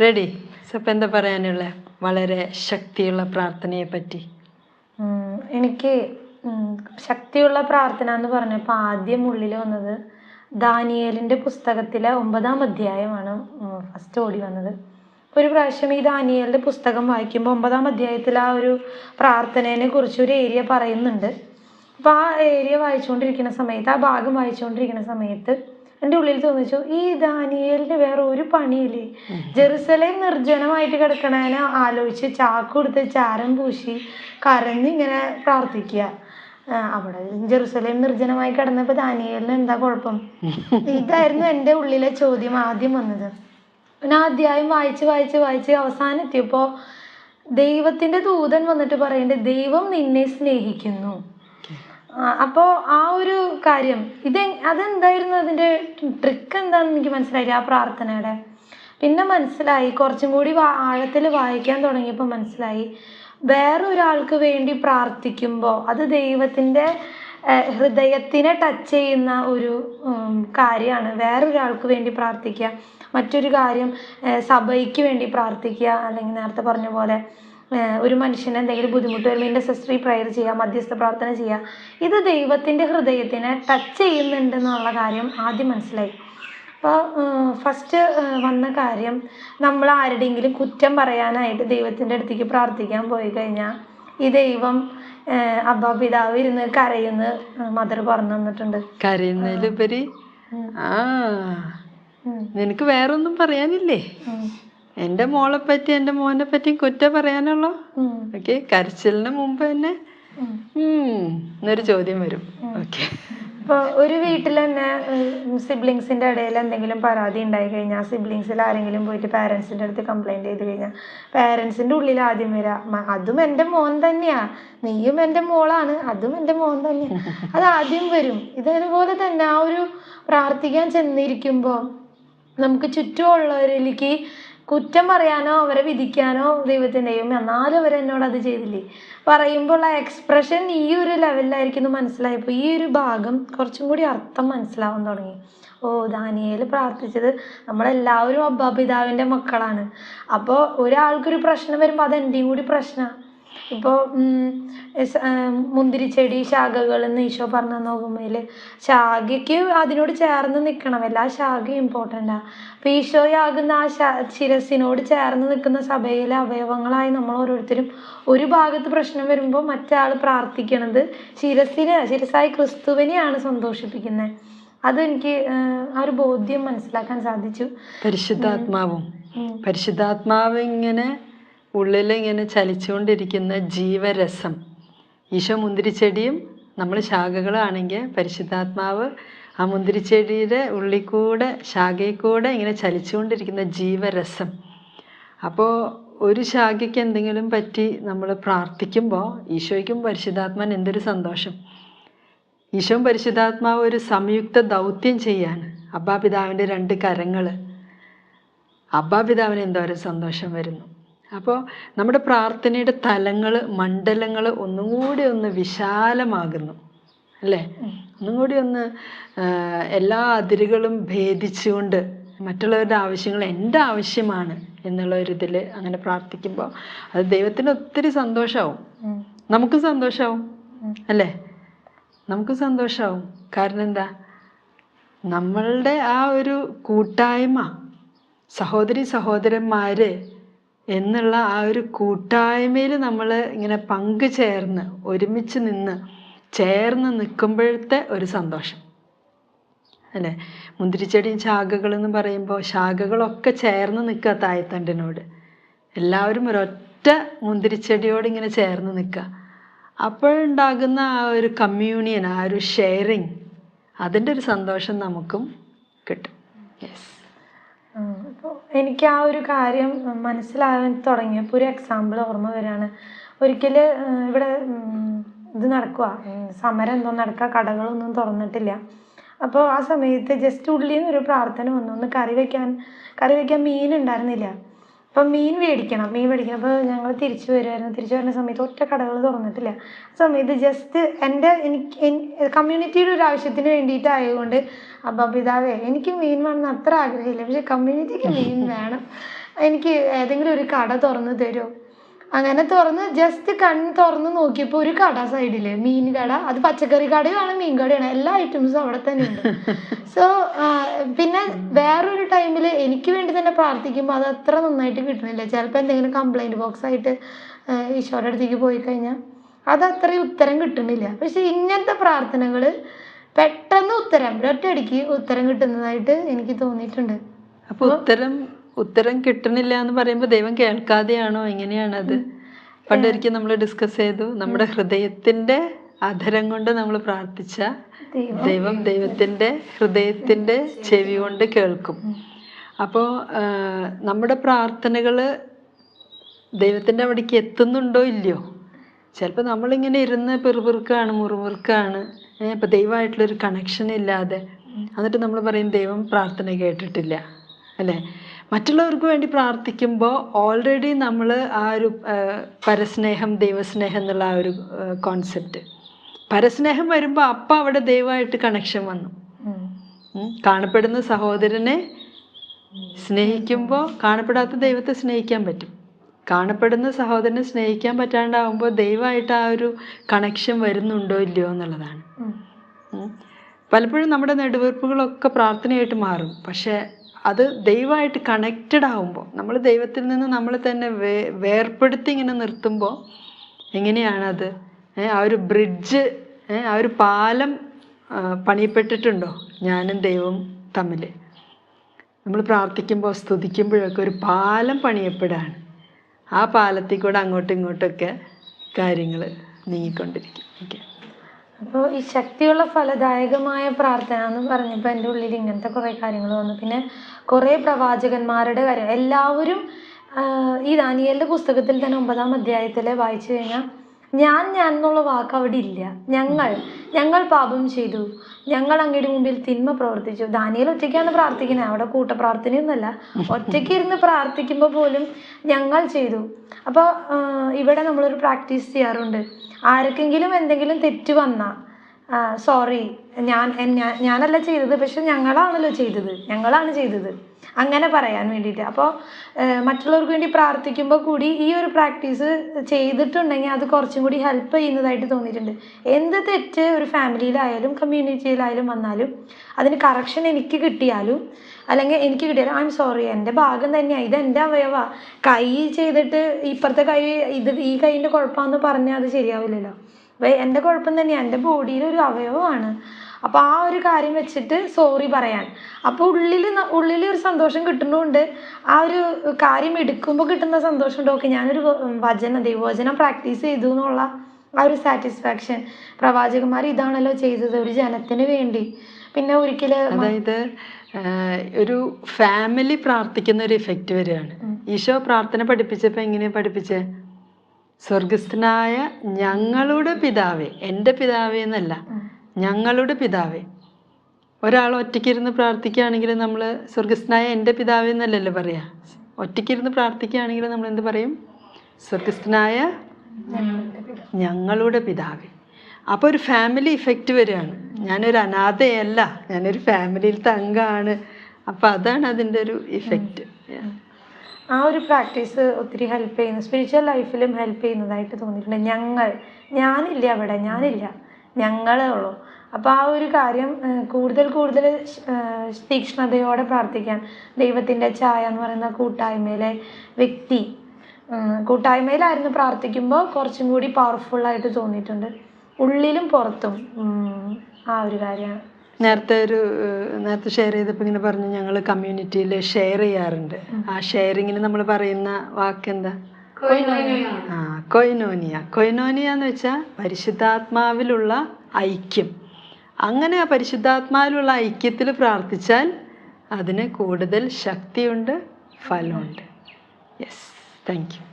Ready. സപ്പം എന്താ പറയാനുള്ള? വളരെ ശക്തിയുള്ള പ്രാർത്ഥനയെ പറ്റി എനിക്ക് ശക്തിയുള്ള പ്രാർത്ഥന എന്ന് പറഞ്ഞപ്പോൾ ആദ്യം ഉള്ളിൽ വന്നത് ദാനിയേലിന്റെ പുസ്തകത്തിലെ ഒമ്പതാം അധ്യായമാണ് ഫസ്റ്റ് ഓടി വന്നത്. ഒരു പ്രാവശ്യം ഈ ദാനിയേലിന്റെ പുസ്തകം വായിക്കുമ്പോൾ ഒമ്പതാം അധ്യായത്തിൽ ആ ഒരു പ്രാർത്ഥനേനെ കുറിച്ച് ഒരു ഏരിയ പറയുന്നുണ്ട്. അപ്പോൾ ആ ഏരിയ വായിച്ചുകൊണ്ടിരിക്കുന്ന സമയത്ത് ആ ഭാഗം വായിച്ചുകൊണ്ടിരിക്കുന്ന സമയത്ത് എന്റെ ഉള്ളിൽ തോന്നിച്ചു ഈ ദാനിയേലിന് വേറെ ഒരു പണിയില്ലേ? ജെറുസലേം നിർജനമായിട്ട് കിടക്കണേനെ ആലോചിച്ച് ചാക്ക് കൊടുത്ത് ചാരം പൂശി കരഞ്ഞ് ഇങ്ങനെ പ്രാർത്ഥിക്കുക. അവിടെ ജെറുസലേം നിർജനമായി കിടന്നപ്പോൾ ദാനിയേലിന് എന്താ കുഴപ്പം? ഇതായിരുന്നു എന്റെ ഉള്ളിലെ ചോദ്യം ആദ്യം വന്നത്. പിന്നെ അധ്യായം വായിച്ച് വായിച്ച് വായിച്ച് അവസാനം എത്തിയപ്പോൾ ദൈവത്തിന്റെ ദൂതൻ വന്നിട്ട് പറയുന്നുണ്ട് ദൈവം നിന്നെ സ്നേഹിക്കുന്നു. അപ്പോൾ ആ ഒരു കാര്യം ഇത് അതെന്തായിരുന്നു അതിന്റെ ട്രിക്ക് എന്താണെന്ന് എനിക്ക് മനസ്സിലായില്ല ആ പ്രാർത്ഥനയുടെ? പിന്നെ മനസ്സിലായി കുറച്ചും കൂടി ആഴത്തിൽ വായിക്കാൻ തുടങ്ങിയപ്പോൾ മനസ്സിലായി വേറൊരാൾക്ക് വേണ്ടി പ്രാർത്ഥിക്കുമ്പോൾ അത് ദൈവത്തിന്റെ ഹൃദയത്തിനെ ടച്ച് ചെയ്യുന്ന ഒരു കാര്യമാണ്. വേറൊരാൾക്ക് വേണ്ടി പ്രാർത്ഥിക്കുക മറ്റൊരു കാര്യം സഭയ്ക്ക് വേണ്ടി പ്രാർത്ഥിക്കുക അല്ലെങ്കിൽ നേരത്തെ പറഞ്ഞ പോലെ ഒരു മനുഷ്യന് എന്തെങ്കിലും ബുദ്ധിമുട്ട് വരുമ്പോൾ ഇൻഡസസ്ട്രി പ്രയർ ചെയ്യുക മധ്യസ്ഥ പ്രാർത്ഥന ചെയ്യുക ഇത് ദൈവത്തിന്റെ ഹൃദയത്തിനെ ടച്ച് ചെയ്യുന്നുണ്ടെന്നുള്ള കാര്യം ആദ്യം മനസ്സിലായി അപ്പോൾ ഫസ്റ്റ് വന്ന കാര്യം നമ്മൾ ആരുടെയെങ്കിലും കുറ്റം പറയാനായിട്ട് ദൈവത്തിന്റെ അടുത്തേക്ക് പ്രാർത്ഥിക്കാൻ പോയി കഴിഞ്ഞാൽ ഈ ദൈവം അബ്ബാ പിതാവ് ഇരുന്ന് കരയുന്ന് മദർ പറഞ്ഞു തന്നിട്ടുണ്ട് കരയുന്നതിലുപരി. ആ. നിനക്ക് വേറൊന്നും പറയാനില്ലേ. എന്റെ മോളെ പറ്റി എന്റെ മോനെ പറ്റി കുറ്റം പറയാനുള്ളോ. ഓക്കെ കരച്ചിലിന് മുമ്പ് തന്നെ എന്നൊരു ചോദ്യം വരും. ഓക്കെ. ഇപ്പോൾ ഒരു വീട്ടിൽ തന്നെ സിബ്ലിങ്സിന്റെ ഇടയിൽ എന്തെങ്കിലും പരാതി ഉണ്ടായി കഴിഞ്ഞാൽ സിബ്ലിങ്സിൽ ആരെങ്കിലും പോയിട്ട് പാരന്റ്സിന്റെ അടുത്ത് കംപ്ലൈന്റ് ചെയ്ത് കഴിഞ്ഞാൽ പാരന്റ്സിന്റെ ഉള്ളിൽ ആദ്യം വരാം അതും എന്റെ മോൻ തന്നെയാ. നീയും എന്റെ മോളാണ്. അതും എന്റെ മോൻ തന്നെയാ. അത് ആദ്യം വരും. ഇതേപോലെ തന്നെ ആ ഒരു പ്രാർത്ഥിക്കാൻ ചെന്നിരിക്കുമ്പോൾ നമുക്ക് ചുറ്റുമുള്ളവരിലേക്ക് കുറ്റം പറയാനോ അവരെ വിധിക്കാനോ ദൈവത്തിന്റെയും എന്നാലും അവർ എന്നോട് അത് ചെയ്തില്ലേ? പറയുമ്പോൾ ആ എക്സ്പ്രഷൻ ഈ ഒരു ലെവലിലായിരിക്കും മനസ്സിലായപ്പോൾ ഈ ഒരു ഭാഗം കുറച്ചും കൂടി അർത്ഥം മനസ്സിലാവാൻ തുടങ്ങി. ഓ ദാനിയേൽ പ്രാർത്ഥിച്ചത് നമ്മളെല്ലാവരും അബ്ബാപിതാവിന്റെ മക്കളാണ്. അപ്പോൾ ഒരാൾക്കൊരു പ്രശ്നം വരുമ്പോൾ അത് എന്റെയും കൂടി പ്രശ്നമാണ് ഇപ്പോൾ മുന്തിരിച്ചെടി ശാഖകൾ എന്ന് ഈശോ പറഞ്ഞു നോക്കുമ്പോൾ ശാഖയ്ക്ക് അതിനോട് ചേർന്ന് നിൽക്കണം എല്ലാ ശാഖയും ഇമ്പോർട്ടന്റാണ് അപ്പോൾ ഈശോയാകുന്ന ആ ശ ശിരസിനോട് ചേർന്ന് നിൽക്കുന്ന സഭയിലെ അവയവങ്ങളായി നമ്മൾ ഓരോരുത്തരും ഒരു ഭാഗത്ത് പ്രശ്നം വരുമ്പോൾ മറ്റാൾ പ്രാർത്ഥിക്കണത് ശിരസിനെ ശിരസായി ക്രിസ്തുവിനെയാണ് സന്തോഷിപ്പിക്കുന്നത് അതെനിക്ക് ആ ഒരു ബോധ്യം മനസ്സിലാക്കാൻ സാധിച്ചു. പരിശുദ്ധാത്മാവും. പരിശുദ്ധാത്മാവ് ഇങ്ങനെ ഉള്ളിൽ ഇങ്ങനെ ചലിച്ചുകൊണ്ടിരിക്കുന്ന ജീവരസം. ഈശോ മുന്തിരിച്ചെടിയും നമ്മൾ ശാഖകളാണെങ്കിൽ പരിശുദ്ധാത്മാവ് ആ മുന്തിരിച്ചെടിയുടെ ഉള്ളിൽ കൂടെ ശാഖയിൽ കൂടെ ഇങ്ങനെ ചലിച്ചുകൊണ്ടിരിക്കുന്ന ജീവരസം. അപ്പോൾ ഒരു ശാഖയ്ക്ക് എന്തെങ്കിലും പറ്റി നമ്മൾ പ്രാർത്ഥിക്കുമ്പോൾ ഈശോയ്ക്കും പരിശുദ്ധാത്മാൻ എന്തൊരു സന്തോഷം. ഈശോ പരിശുദ്ധാത്മാവ് ഒരു സംയുക്ത ദൗത്യം ചെയ്യാണ്. അബ്ബാ പിതാവിന്റെ രണ്ട് കരങ്ങൾ. അബ്ബാ പിതാവിന് എന്തോരം സന്തോഷം വരുന്നു. അപ്പോൾ നമ്മുടെ പ്രാർത്ഥനയുടെ തലങ്ങൾ മണ്ഡലങ്ങൾ ഒന്നും കൂടി ഒന്ന് വിശാലമാകുന്നു അല്ലേ? ഒന്നും കൂടി ഒന്ന് എല്ലാ അതിരുകളും ഭേദിച്ചുകൊണ്ട് മറ്റുള്ളവരുടെ ആവശ്യങ്ങൾ എന്റെ ആവശ്യമാണ് എന്നുള്ള ഒരു ഇതിൽ അങ്ങനെ പ്രാർത്ഥിക്കുമ്പോൾ അത് ദൈവത്തിന് ഒത്തിരി സന്തോഷമാവും. നമുക്കും സന്തോഷമാവും. അല്ലേ? നമുക്ക് സന്തോഷമാവും കാരണം എന്താ? നമ്മളുടെ ആ ഒരു കൂട്ടായ്മ സഹോദരി സഹോദരന്മാർ എന്നുള്ള ആ ഒരു കൂട്ടായ്മയിൽ നമ്മൾ ഇങ്ങനെ പങ്കുചേർന്ന് ഒരുമിച്ച് നിന്ന് ചേർന്ന് നിൽക്കുമ്പോഴത്തെ ഒരു സന്തോഷം. അല്ലേ? മുന്തിരിച്ചെടിയും ശാഖകളെന്ന് പറയുമ്പോൾ ശാഖകളൊക്കെ ചേർന്ന് നിൽക്കുക തായത്തണ്ടിനോട്. എല്ലാവരും ഒരൊറ്റ മുന്തിരിച്ചെടിയോട് ഇങ്ങനെ ചേർന്ന് നിൽക്കുക. അപ്പോഴുണ്ടാകുന്ന ആ ഒരു കമ്മ്യൂണിയൻ ആ ഒരു ഷെയറിങ് അതിന്റെ ഒരു സന്തോഷം നമുക്കും കിട്ടും. യെസ് എനിക്ക് ആ ഒരു കാര്യം മനസ്സിലാകാൻ തുടങ്ങിയപ്പോൾ ഒരു എക്സാമ്പിൾ ഓർമ്മ വരികയാണ് ഒരിക്കൽ ഇവിടെ ഇത് നടക്കുക സമരം എന്തോ നടക്കുക കടകളൊന്നും തുറന്നിട്ടില്ല. അപ്പോൾ ആ സമയത്ത് ജസ്റ്റ് ഉള്ളിൽ നിന്ന് ഒരു പ്രാർത്ഥന വന്നു. ഒന്ന് കറി വെക്കാൻ കറി വെക്കാൻ മീൻ ഉണ്ടായിരുന്നില്ല അപ്പം മീൻ മേടിക്കണം മീൻ മേടിക്കണം. അപ്പോൾ ഞങ്ങൾ തിരിച്ചു വരുമായിരുന്നു തിരിച്ചു വരുന്ന സമയത്ത് ഒറ്റ കടകൾ തുറന്നിട്ടില്ല. സമയത്ത് ജസ്റ്റ് എന്റെ എനിക്ക് കമ്മ്യൂണിറ്റിയുടെ ഒരു ആവശ്യത്തിന് വേണ്ടിയിട്ടായതുകൊണ്ട് അപ്പം പിതാവേ എനിക്ക് മീൻ വേണമെന്ന് അത്ര ആഗ്രഹമില്ല. പക്ഷെ കമ്മ്യൂണിറ്റിക്ക് മീൻ വേണം. എനിക്ക് ഏതെങ്കിലും ഒരു കട തുറന്ന് തരുമോ? അങ്ങനെ തുറന്ന് ജസ്റ്റ് കണ്ണ് തുറന്ന് നോക്കിയപ്പോൾ ഒരു കട സൈഡിൽ മീൻ കട. അത് പച്ചക്കറി കടയുമാണ് മീൻ കടയാണ്. എല്ലാ ഐറ്റംസും അവിടെ തന്നെ ഉണ്ട്. സോ പിന്നെ വേറൊരു ടൈമിൽ എനിക്ക് വേണ്ടി തന്നെ പ്രാർത്ഥിക്കുമ്പോൾ അത് അത്ര നന്നായിട്ട് കിട്ടണില്ല ചിലപ്പോൾ എന്തെങ്കിലും കംപ്ലൈന്റ് ബോക്സ് ആയിട്ട് ഈശോയുടെ അടുത്തേക്ക് പോയി കഴിഞ്ഞാൽ അത് അത്രയും ഉത്തരം കിട്ടുന്നില്ല. പക്ഷെ ഇങ്ങനത്തെ പ്രാർത്ഥനകൾ പെട്ടെന്ന് ഉത്തരം ഒറ്റയടിക്ക് ഉത്തരം കിട്ടുന്നതായിട്ട് എനിക്ക് തോന്നിയിട്ടുണ്ട്. അപ്പൊ ഉത്തരം ഉത്തരം കിട്ടണില്ല എന്ന് പറയുമ്പോൾ ദൈവം കേൾക്കാതെയാണോ? എങ്ങനെയാണത്? പണ്ടൊരിക്കൽ നമ്മൾ ഡിസ്കസ് ചെയ്തു. നമ്മുടെ ഹൃദയത്തിന്റെ അധരം കൊണ്ട് നമ്മൾ പ്രാർത്ഥിച്ച ദൈവം. ദൈവം ദൈവത്തിന്റെ ഹൃദയത്തിന്റെ ചെവി കൊണ്ട് കേൾക്കും. അപ്പോൾ നമ്മുടെ പ്രാർത്ഥനകൾ ദൈവത്തിന്റെ അവിടേക്ക് എത്തുന്നുണ്ടോ ഇല്ലയോ? ചിലപ്പോൾ നമ്മളിങ്ങനെ ഇരുന്ന് പെറുപെറുക്കാണ് മുറുമുറുക്കാണ്. അപ്പോൾ ദൈവമായിട്ടുള്ളൊരു കണക്ഷൻ ഇല്ലാതെ. എന്നിട്ട് നമ്മൾ പറയും ദൈവം പ്രാർത്ഥന കേട്ടിട്ടില്ല. അല്ലേ? മറ്റുള്ളവർക്ക് വേണ്ടി പ്രാർത്ഥിക്കുമ്പോൾ ഓൾറെഡി നമ്മൾ ആ ഒരു പരസ്നേഹം ദൈവസ്നേഹം എന്നുള്ള ആ ഒരു കോൺസെപ്റ്റ് പരസ്നേഹം വരുമ്പോൾ അപ്പം അവിടെ ദൈവമായിട്ട് കണക്ഷൻ വന്നു. കാണപ്പെടുന്ന സഹോദരനെ സ്നേഹിക്കുമ്പോൾ കാണപ്പെടാത്ത ദൈവത്തെ സ്നേഹിക്കാൻ പറ്റും. കാണപ്പെടുന്ന സഹോദരനെ സ്നേഹിക്കാൻ പറ്റാണ്ടാവുമ്പോൾ ദൈവമായിട്ട് ആ ഒരു കണക്ഷൻ വരുന്നുണ്ടോ ഇല്ലയോ എന്നുള്ളതാണ്. പലപ്പോഴും നമ്മുടെ നെടുവീർപ്പുകളൊക്കെ പ്രാർത്ഥനയായിട്ട് മാറും. പക്ഷേ അത് ദൈവമായിട്ട് കണക്റ്റഡ് ആകുമ്പോൾ നമ്മൾ ദൈവത്തിൽ നിന്ന് നമ്മൾ തന്നെ വേ വേർപ്പെടുത്തി ഇങ്ങനെ നിർത്തുമ്പോൾ എങ്ങനെയാണത്? ആ ഒരു ബ്രിഡ്ജ് ആ ഒരു പാലം പണിയപ്പെട്ടിട്ടുണ്ടോ ഞാനും ദൈവവും തമ്മിൽ നമ്മൾ പ്രാർത്ഥിക്കുമ്പോൾ സ്തുതിക്കുമ്പോഴൊക്കെ ഒരു പാലം പണിയപ്പെടുകയാണ് ആ പാലത്തിൽ കൂടെ അങ്ങോട്ടും ഇങ്ങോട്ടൊക്കെ കാര്യങ്ങൾ നീങ്ങിക്കൊണ്ടിരിക്കും. ഓക്കെ. അപ്പോൾ ഈ ശക്തിയുള്ള ഫലദായകമായ പ്രാർത്ഥന എന്ന് പറഞ്ഞപ്പോൾ എന്റെ ഉള്ളിൽ ഇങ്ങനത്തെ കുറേ കാര്യങ്ങൾ വന്നു. പിന്നെ കുറേ പ്രവാചകന്മാരുടെ കാര്യം. എല്ലാവരും ഈ ദാനിയലിന്റെ പുസ്തകത്തിൽ തന്നെ ഒമ്പതാം അധ്യായത്തിലെ വായിച്ചു കഴിഞ്ഞാൽ ഞാൻ ഞാൻ എന്നുള്ള വാക്ക് അവിടെ ഇല്ല. ഞങ്ങൾ ഞങ്ങൾ പാപം ചെയ്തു. ഞങ്ങൾ അങ്ങയുടെ മുമ്പിൽ തിന്മ പ്രവർത്തിച്ചു. ദാനിയൽ ഒറ്റയ്ക്കാണ് പ്രാർത്ഥിക്കുന്നത്. അവിടെ കൂട്ടപ്രാർത്ഥനയൊന്നുമല്ല. ഒറ്റയ്ക്ക് ഇരുന്ന് പ്രാർത്ഥിക്കുമ്പോൾ പോലും ഞങ്ങൾ ചെയ്തു. അപ്പോൾ ഇവിടെ നമ്മളൊരു പ്രാക്ടീസ് ചെയ്യാറുണ്ട്. ആർക്കെങ്കിലും എന്തെങ്കിലും തെറ്റ് വന്നാൽ സോറി ഞാൻ ഞാനല്ല ചെയ്തത് പക്ഷെ ഞങ്ങളാണല്ലോ ചെയ്തത്. ഞങ്ങളാണ് ചെയ്തത്. അങ്ങനെ പറയാൻ വേണ്ടിയിട്ട്. അപ്പോൾ മറ്റുള്ളവർക്ക് വേണ്ടി പ്രാർത്ഥിക്കുമ്പോൾ കൂടി ഈ ഒരു പ്രാക്ടീസ് ചെയ്തിട്ടുണ്ടെങ്കിൽ അത് കുറച്ചും കൂടി ഹെൽപ്പ് ചെയ്യുന്നതായിട്ട് തോന്നിയിട്ടുണ്ട്. എന്ത് തെറ്റ് ഒരു ഫാമിലിയിലായാലും കമ്മ്യൂണിറ്റിയിലായാലും വന്നാലും അതിന് കറക്ഷൻ എനിക്ക് കിട്ടിയാലും അല്ലെങ്കിൽ എനിക്ക് കിട്ടിയാലും ഐ എം സോറി എന്റെ ഭാഗം തന്നെയാണ് ഇത് എന്റെ അവയവ. കൈ ചെയ്തിട്ട് ഇപ്പുറത്തെ കൈ ഇത് ഈ കൈയിന്റെ കുഴപ്പമാണെന്ന് പറഞ്ഞാൽ അത് ശരിയാവില്ലല്ലോ. അപ്പോൾ എന്റെ കുഴപ്പം തന്നെയാണ് എന്റെ ബോഡിയിലൊരു അവയവമാണ്. അപ്പോൾ ആ ഒരു കാര്യം വെച്ചിട്ട് സോറി പറയാൻ. അപ്പോൾ ഉള്ളിൽ ഉള്ളിൽ ഒരു സന്തോഷം കിട്ടുന്നുണ്ട്. ആ ഒരു കാര്യം എടുക്കുമ്പോൾ കിട്ടുന്ന സന്തോഷമുണ്ട് ഓക്കെ ഞാനൊരു വ- വചനം ദൈവവചനം പ്രാക്ടീസ് ചെയ്തു എന്നുള്ള ആ ഒരു സാറ്റിസ്ഫാക്ഷൻ പ്രവാചകന്മാർ ഇതാണല്ലോ ചെയ്തത് ഒരു ജനത്തിന് വേണ്ടി. പിന്നെ ഒരിക്കലും അതായത് ഒരു ഫാമിലി പ്രാർത്ഥിക്കുന്ന ഒരു ഇഫക്റ്റ് വരികയാണ്. ഈശോ പ്രാർത്ഥന പഠിപ്പിച്ചപ്പോൾ എങ്ങനെയാ പഠിപ്പിച്ചേ? സ്വർഗസ്ഥനായ ഞങ്ങളുടെ പിതാവേ എന്റെ പിതാവേ എന്നല്ല ഞങ്ങളുടെ പിതാവേ. ഒരാൾ ഒറ്റയ്ക്കിരുന്ന് പ്രാർത്ഥിക്കുകയാണെങ്കിൽ നമ്മൾ സ്വർഗസ്ഥനായ എന്റെ പിതാവേ എന്നല്ലല്ലോ പറയാ. ഒറ്റയ്ക്കിരുന്ന് പ്രാർത്ഥിക്കുകയാണെങ്കിൽ നമ്മൾ എന്ത് പറയും? സ്വർഗസ്ഥനായ ഞങ്ങളുടെ പിതാവേ. അപ്പോൾ ഒരു ഫാമിലി ഇഫക്റ്റ് വരികയാണ്. ഞാനൊരു അനാഥയല്ല ഞാനൊരു ഫാമിലിയിലത്തെ അംഗമാണ് അപ്പോൾ അതാണ് അതിന്റെ ഒരു ഇഫക്റ്റ് ആ ഒരു പ്രാക്ടീസ് ഒത്തിരി ഹെൽപ്പ് ചെയ്യുന്നു. സ്പിരിച്വൽ ലൈഫിലും ഹെൽപ്പ് ചെയ്യുന്നതായിട്ട് തോന്നിയിട്ടുണ്ട്. ഞങ്ങൾ ഞാനില്ല അവിടെ ഞാനില്ല. ഞങ്ങളേ ഉള്ളൂ. അപ്പോൾ ആ ഒരു കാര്യം കൂടുതൽ കൂടുതൽ തീക്ഷ്ണതയോടെ പ്രാർത്ഥിക്കാൻ ദൈവത്തിന്റെ ഛായ എന്ന് പറയുന്ന കൂട്ടായ്മയിലെ വ്യക്തി കൂട്ടായ്മയിലായിരുന്നു പ്രാർത്ഥിക്കുമ്പോൾ കുറച്ചും കൂടി പവർഫുള്ളായിട്ട് തോന്നിയിട്ടുണ്ട്. ഉള്ളിലും പുറത്തും ആ ഒരു കാര്യമാണ്. നേരത്തെ ഒരു നേരത്തെ ഷെയർ ചെയ്തപ്പോൾ ഇങ്ങനെ പറഞ്ഞു ഞങ്ങൾ കമ്മ്യൂണിറ്റിയിൽ ഷെയർ ചെയ്യാറുണ്ട്. ആ ഷെയറിങ്ങിന് നമ്മൾ പറയുന്ന വാക്കെന്താ? ആ കൊയിനോനിയ. കൊയിനോനിയ എന്ന് വെച്ചാൽ പരിശുദ്ധാത്മാവിലുള്ള ഐക്യം. അങ്ങനെ ആ പരിശുദ്ധാത്മാവിലുള്ള ഐക്യത്തിൽ പ്രാർത്ഥിച്ചാൽ അതിന് കൂടുതൽ ശക്തിയുണ്ട് ഫലമുണ്ട്. Yes thank you